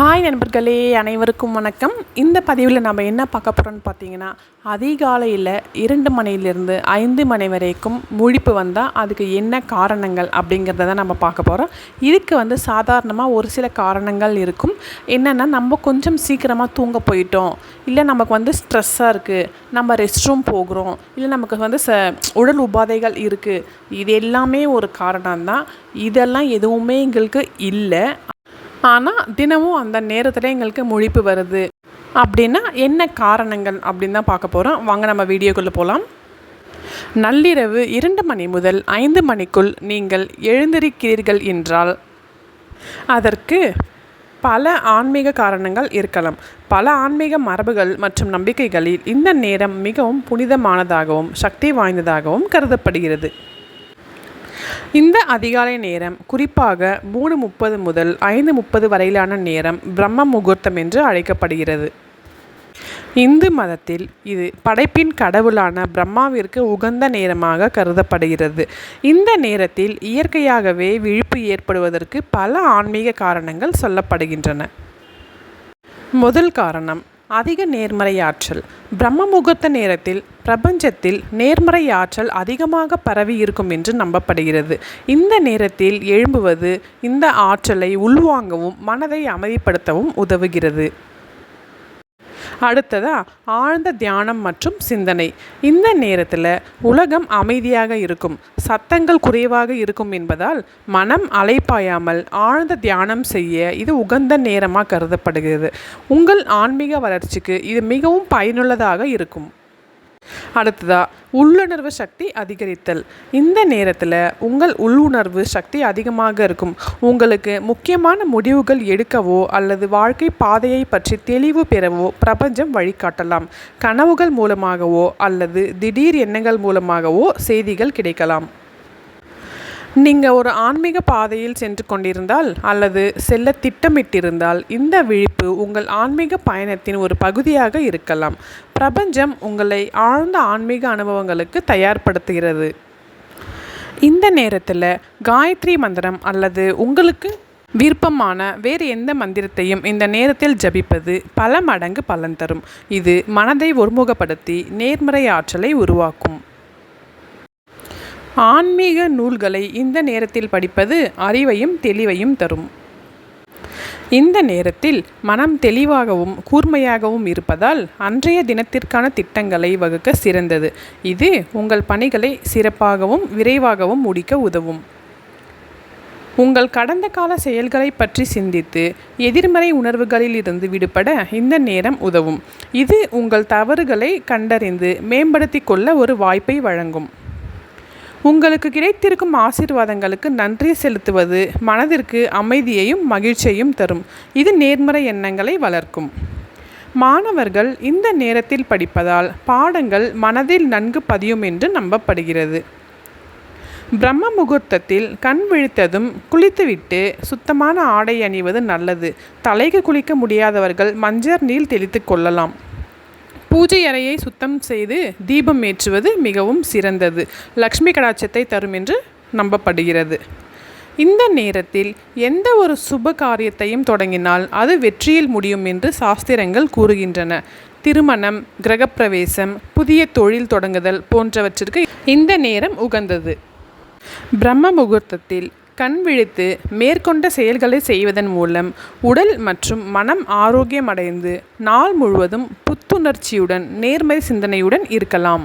Hi நண்பர்களே அனைவருக்கும் வணக்கம். இந்த பதிவில் நம்ம என்ன பார்க்க போகிறோம்னு பார்த்தீங்கன்னா அதிகாலையில் இரண்டு மணியிலிருந்து ஐந்து மணி வரைக்கும் முழிப்பு வந்தால் அதுக்கு என்ன காரணங்கள் அப்படிங்கிறத தான் நம்ம பார்க்க போகிறோம் இதுக்கு வந்து சாதாரணமாக ஒரு சில காரணங்கள் இருக்கும். என்னென்னா நம்ம கொஞ்சம் சீக்கிரமாக தூங்க போயிட்டோம். இல்லை நமக்கு வந்து ஸ்ட்ரெஸ்ஸாக இருக்குது நம்ம ரெஸ்ட் ரூம் போகிறோம். இல்லை நமக்கு வந்து ச உடல் உபாதைகள் இருக்குது இது எல்லாமே ஒரு காரணம் தான் இதெல்லாம் எதுவுமே எங்களுக்கு இல்லை. ஆனால் தினமும் அந்த நேரத்தில் எங்களுக்கு முழிப்பு வருது. அப்படின்னா என்ன காரணங்கள் அப்படின்னு தான் பார்க்க போகிறோம் வாங்க நம்ம வீடியோக்குள்ளே போகலாம் நள்ளிரவு இரண்டு மணி முதல் ஐந்து மணிக்குள் நீங்கள் எழுந்திருக்கிறீர்கள் என்றால் அதற்கு பல ஆன்மீக காரணங்கள் இருக்கலாம். பல ஆன்மீக மரபுகள் மற்றும் நம்பிக்கைகளில் இந்த நேரம் மிகவும் புனிதமானதாகவும் சக்தி வாய்ந்ததாகவும் கருதப்படுகிறது. இந்த அதிகாலை நேரம் குறிப்பாக மூணு முப்பது முதல் ஐந்து முப்பது வரையிலான நேரம் பிரம்ம முகூர்த்தம் என்று அழைக்கப்படுகிறது. இந்து மதத்தில் இது படைப்பின் கடவுளான பிரம்மாவிற்கு உகந்த நேரமாக கருதப்படுகிறது. இந்த நேரத்தில் இயற்கையாகவே விழிப்பு ஏற்படுவதற்கு பல ஆன்மீக காரணங்கள் சொல்லப்படுகின்றன. முதல் காரணம் அதிக நேர்மறை ஆற்றல் பிரம்ம முகூர்த்த நேரத்தில் பிரபஞ்சத்தில் நேர்மறை ஆற்றல் அதிகமாக பரவி இருக்கும் என்று நம்பப்படுகிறது. இந்த நேரத்தில் எழும்புவது இந்த ஆற்றலை உள்வாங்கவும் மனதை அமைதிப்படுத்தவும் உதவுகிறது. அடுத்ததாக ஆழ்ந்த தியானம் மற்றும் சிந்தனை. இந்த நேரத்தில் உலகம் அமைதியாக இருக்கும் சத்தங்கள் குறைவாக இருக்கும் என்பதால் மனம் அலைப்பாயாமல் ஆழ்ந்த தியானம் செய்ய இது உகந்த நேரமாக கருதப்படுகிறது. உங்கள் ஆன்மீக வளர்ச்சிக்கு இது மிகவும் பயனுள்ளதாக இருக்கும். அடுத்ததா உள்ளுணர்வு சக்தி அதிகரித்தல். இந்த நேரத்தில் உங்கள் உள்ளுணர்வு சக்தி அதிகமாக இருக்கும். உங்களுக்கு முக்கியமான முடிவுகள் எடுக்கவோ அல்லது வாழ்க்கை பாதையை பற்றி தெளிவு பெறவோ பிரபஞ்சம் வழிகாட்டலாம். கனவுகள் மூலமாகவோ அல்லது திடீர் எண்ணங்கள் மூலமாகவோ செய்திகள் கிடைக்கலாம். நீங்கள் ஒரு ஆன்மீக பாதையில் சென்று கொண்டிருந்தால் அல்லது செல்ல திட்டமிட்டிருந்தால் இந்த விழிப்பு உங்கள் ஆன்மீக பயணத்தின் ஒரு பகுதியாக இருக்கலாம். பிரபஞ்சம் உங்களை ஆழ்ந்த ஆன்மீக அனுபவங்களுக்கு தயார்படுத்துகிறது. இந்த நேரத்தில் காயத்ரி மந்திரம் அல்லது உங்களுக்கு விருப்பமான வேறு எந்த மந்திரத்தையும் இந்த நேரத்தில் ஜபிப்பது பல மடங்கு பலன் தரும். இது மனதை ஒருமுகப்படுத்தி நேர்மறை ஆற்றலை உருவாக்கும். ஆன்மீக நூல்களை இந்த நேரத்தில் படிப்பது அறிவையும் தெளிவையும் தரும். இந்த நேரத்தில் மனம் தெளிவாகவும் கூர்மையாகவும் இருப்பதால் அன்றைய தினத்திற்கான திட்டங்களை வகுக்க சிறந்தது. இது உங்கள் பணிகளை சிறப்பாகவும் விரைவாகவும் முடிக்க உதவும். உங்கள் கடந்த கால செயல்களை பற்றி சிந்தித்து எதிர்மறை உணர்வுகளில் இருந்து விடுபட இந்த நேரம் உதவும். இது உங்கள் தவறுகளை கண்டறிந்து மேம்படுத்தி கொள்ள ஒரு வாய்ப்பை வழங்கும். உங்களுக்கு கிடைத்திருக்கும் ஆசீர்வாதங்களுக்கு நன்றி செலுத்துவது மனதிற்கு அமைதியையும் மகிழ்ச்சியையும் தரும். இது நேர்மறை எண்ணங்களை வளர்க்கும். மாணவர்கள் இந்த நேரத்தில் படிப்பதால் பாடங்கள் மனதில் நன்கு பதியும் என்று நம்பப்படுகிறது. பிரம்ம முகூர்த்தத்தில் கண் விழித்ததும் குளித்துவிட்டு சுத்தமான ஆடை அணிவது நல்லது. தலைக்கு குளிக்க முடியாதவர்கள் மஞ்சள் நீர் தெளித்து கொள்ளலாம். பூஜை அறையை சுத்தம் செய்து தீபம் ஏற்றுவது மிகவும் சிறந்தது. லக்ஷ்மி கடாட்சத்தை தரும் என்று நம்பப்படுகிறது. இந்த நேரத்தில் எந்த ஒரு சுப காரியத்தையும் தொடங்கினால் அது வெற்றியில் முடியும் என்று சாஸ்திரங்கள் கூறுகின்றன. திருமணம் கிரகப்பிரவேசம் புதிய தொழில் தொடங்குதல் போன்றவற்றிற்கு இந்த நேரம் உகந்தது. பிரம்ம முகூர்த்தத்தில் கண் விழித்து மேற்கொண்ட செயல்களை செய்வதன் மூலம் உடல் மற்றும் மனம் ஆரோக்கியமடைந்து நாள் முழுவதும் புத்துணர்ச்சியுடன் நேர்மறை சிந்தனையுடன் இருக்கலாம்.